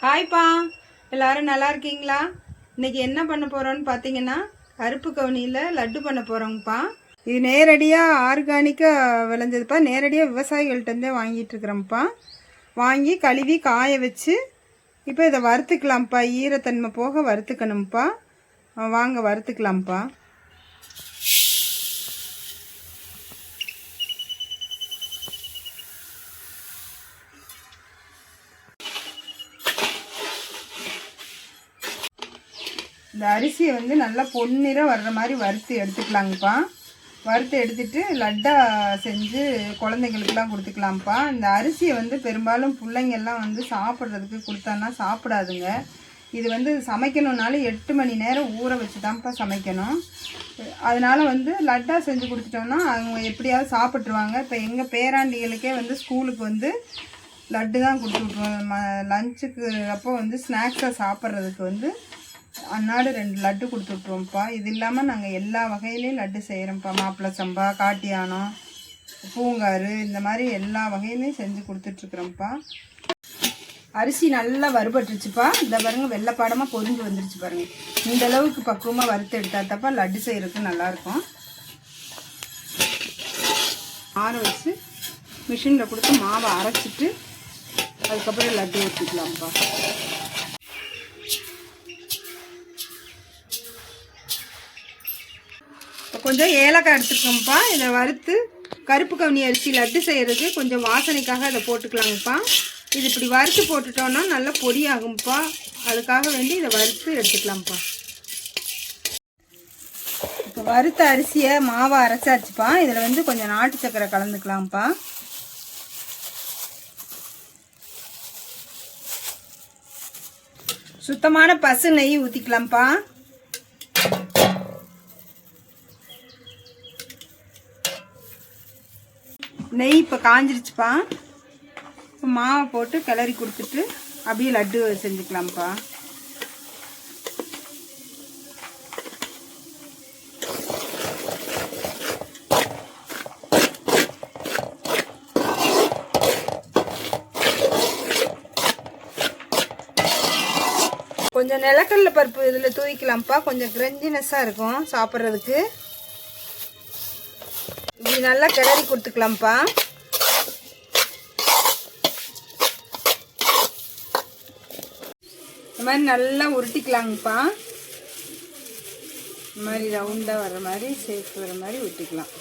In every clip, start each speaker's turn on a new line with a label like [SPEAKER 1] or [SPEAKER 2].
[SPEAKER 1] ஹாய்ப்பா. எல்லாரும் நல்லா இருக்கீங்களா? இன்னைக்கு என்ன பண்ண போகிறோன்னு பார்த்தீங்கன்னா கருப்பு கவுனியில் லட்டு பண்ண போகிறோங்கப்பா இது நேரடியாக ஆர்கானிக்காக விளைஞ்சதுப்பா. நேரடியாக விவசாயிகள்கிட்டருந்தே வாங்கிட்டுருக்குறோம்ப்பா வாங்கி கழுவி காய வச்சு இப்போ இதை வறுத்துக்கலாம்ப்பா. ஈரத்தன்மை போக வறுத்துக்கணும்ப்பா. வாங்க வறுத்துக்கலாம்ப்பா. இந்த அரிசியை வந்து நல்லா பொன்னிறம் வர்ற மாதிரி வறுத்து எடுத்துக்கலாங்கப்பா. வறுத்து எடுத்துட்டு லட்டா செஞ்சு குழந்தைங்களுக்குலாம் கொடுத்துக்கலாம்ப்பா. இந்த அரிசியை வந்து பெரும்பாலும் பிள்ளைங்கள்லாம் வந்து சாப்பிட்றதுக்கு கொடுத்தான்னா சாப்பிடாதுங்க. இது வந்து சமைக்கணுன்னாலும் எட்டு மணி நேரம் ஊற வச்சு தான்ப்பா சமைக்கணும். அதனால் வந்து லட்டா செஞ்சு கொடுத்துட்டோம்னா அவங்க எப்படியாவது சாப்பிட்ருவாங்க இப்போ எங்கள் பேராண்டிகளுக்கே வந்து ஸ்கூலுக்கு வந்து லட்டு தான் கொடுத்து விட்ருவோம். ம லஞ்சுக்கு அப்போ வந்து ஸ்நாக்ஸாக சாப்பிட்றதுக்கு வந்து அன்னாடு ரெண்டு லட்டு கொடுத்து இது இல்லாமல் நாங்கள் எல்லா வகையிலையும் லட்டு செய்கிறோம்ப்பா மாப்பிள்ளை சம்பா காட்டியானம் பூங்காறு இந்த மாதிரி எல்லா வகையிலையும் செஞ்சு கொடுத்துட்ருக்குறோம்ப்பா அரிசி நல்லா வறுபட்டுருச்சுப்பா. இந்த பாருங்கள் வெள்ளைப்பாடமாக பொரிஞ்சு வந்துருச்சு பாருங்கள் இந்த அளவுக்கு பக்குவமாக வறுத்து எடுத்தா தப்பா லட்டு செய்கிறதுக்கு நல்லாயிருக்கும். ஆற வச்சு மிஷினில் கொடுத்து மாவை அரைச்சிட்டு அதுக்கப்புறம் லட்டு ஊற்றிக்கலாம்ப்பா கொஞ்சம் ஏலக்காய் எடுத்துருக்கோம்ப்பா. இதை வறுத்து கருப்பு கவுனி அரிசி லட்டு செய்கிறதுக்கு கொஞ்சம் வாசனைக்காக இதை போட்டுக்கலாங்கப்பா. இது இப்படி வறுத்து போட்டுட்டோன்னா நல்லா பொடி ஆகும்ப்பா அதுக்காக வேண்டி இதை வறுத்து எடுத்துக்கலாம்ப்பா. இப்போ வறுத்த அரிசியை மாவை அரைச்சாச்சுப்பா. இதில் வந்து கொஞ்சம் நாட்டு சக்கரை கலந்துக்கலாம்ப்பா. சுத்தமான பசு நெய் ஊற்றிக்கலாம்ப்பா நெய் இப்போ காஞ்சிருச்சுப்பா. இப்போ மாவை போட்டு கிளறி கொடுத்துட்டு அப்படியே லட்டு செஞ்சுக்கலாம்ப்பா. கொஞ்சம் நிலக்கடலை பருப்பு இதில் தூவிக்கலாம்ப்பா. கொஞ்சம் கிரஞ்சினஸ்ஸாக இருக்கும் சாப்பிட்றதுக்கு. இப்படி நல்லா கிளறி கொடுத்துக்கலாம்ப்பா. இந்த மாதிரி நல்லா உருட்டிக்கலாங்கப்பா. இந்த மாதிரி ரவுண்டாக வர்ற மாதிரி சேஃப் வர மாதிரி உருட்டிக்கலாம்.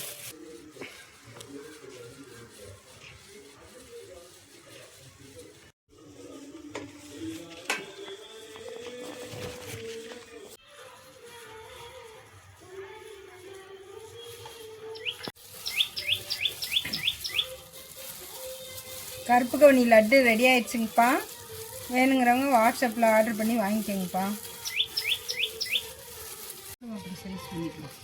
[SPEAKER 1] கருப்பு கவனி லட்டு ரெடி ஆயிடுச்சுங்கப்பா. வேணுங்கிறவங்க வாட்ஸ்அப்பில் ஆர்டர் பண்ணி வாங்கிக்கோங்கப்பா. அப்படி சைஸ் பண்ணிக்கலாம்.